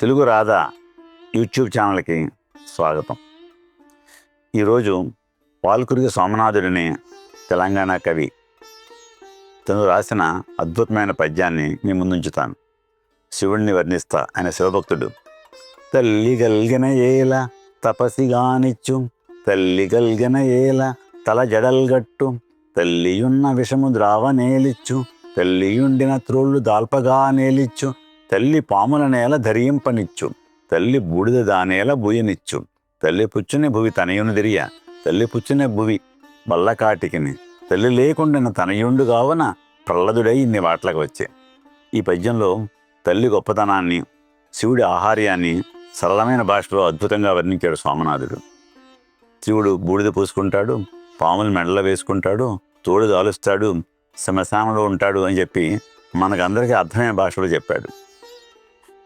Telugu Radha YouTube ఛానల్కి స్వాగతం. ఈరోజు పాల్కురిగి సోమనాథుడిని తెలంగాణ కవి తను రాసిన అద్భుతమైన పద్యాన్ని మీ ముందుంచుతాను. శివుణ్ణి వర్ణిస్తా ఆయన శివభక్తుడు. తల్లి గల్గిన ఏల తపసిగానిచ్చు తల్లి గల్గిన ఏల తల జడల్గట్టు తల్లియున్న విషము ద్రావ నేలిచ్చు తల్లియుండిన త్రోళ్ళు దాల్పగా నేలిచ్చు తల్లి పాముల నేల ధరింపనిచ్చు. తల్లి బూడిద దానేల బుయనిచ్చు. తల్లి పుచ్చుని భువి తనయుని దిరియ. తల్లి పుచ్చిన భువి బల్లకాటికిని. తల్లి లేకుండిన తనయుండు కావున ప్రహ్లదుడై ఇన్ని వాట్లకు వచ్చే. ఈ పద్యంలో తల్లి గొప్పతనాన్ని శివుడి ఆహార్యాన్ని సరళమైన భాషలో అద్భుతంగా వర్ణించాడు సోమనాథుడు శివుడు బూడిద పూసుకుంటాడు పాములు మెడలో వేసుకుంటాడు తోడు దాలుస్తాడు శ్మశానంలో ఉంటాడు అని చెప్పి మనకందరికీ అర్థమైన భాషలో చెప్పాడు.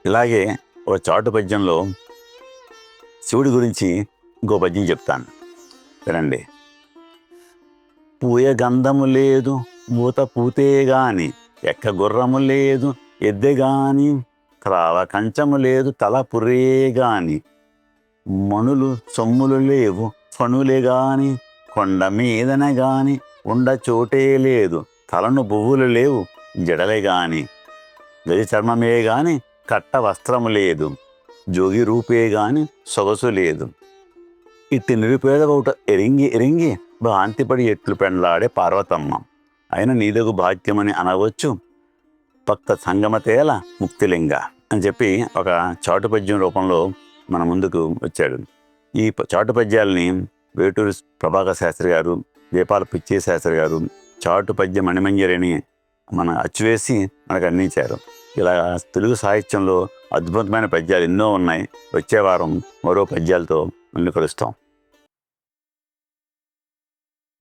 ఇలాగే ఒక చాటు పద్యంలో శివుడి గురించి ఇంకో పద్యం చెప్తాను. వినండి. పూయ గంధము లేదు మూత పూతే గాని ఎక్క గుర్రము లేదు ఎద్దె గాని క్రావ కంచము లేదు తల పురే గాని మణులు సొమ్ములు లేవు ఫణులే గాని కొండ మీదన గాని ఉండ చోటే లేదు తలను పువ్వులు లేవు జడలే గాని గది చర్మమే గాని కట్ట వస్త్రము లేదు. జోగి రూపే గాని సొగసు లేదు. ఇట్టి నిరుపేద ఒకట ఎరింగి ఎరింగి భ్రాంతిపడి ఎట్లు పెండ్లాడే పార్వతమ్మ. అయిన నీదగు భాగ్యమని అనవచ్చు. భక్త సంగమతేల ముక్తిలింగ అని చెప్పి ఒక చాటు పద్యం రూపంలో మన ముందుకు వచ్చాడు. ఈ చాటుపద్యాల్ని చాటు ప్రభాకర్ శాస్త్రి గారు దీపాల పిచ్చే శాస్త్రి గారు చాటు పద్య మణిమంజరిని మన అచ్చువేసి మనకు అందించారు. ఇలా తెలుగు సాహిత్యంలో అద్భుతమైన పద్యాలు ఎన్నో ఉన్నాయి. వచ్చే వారం మరో పద్యాలతో మళ్ళీ కలుస్తాం.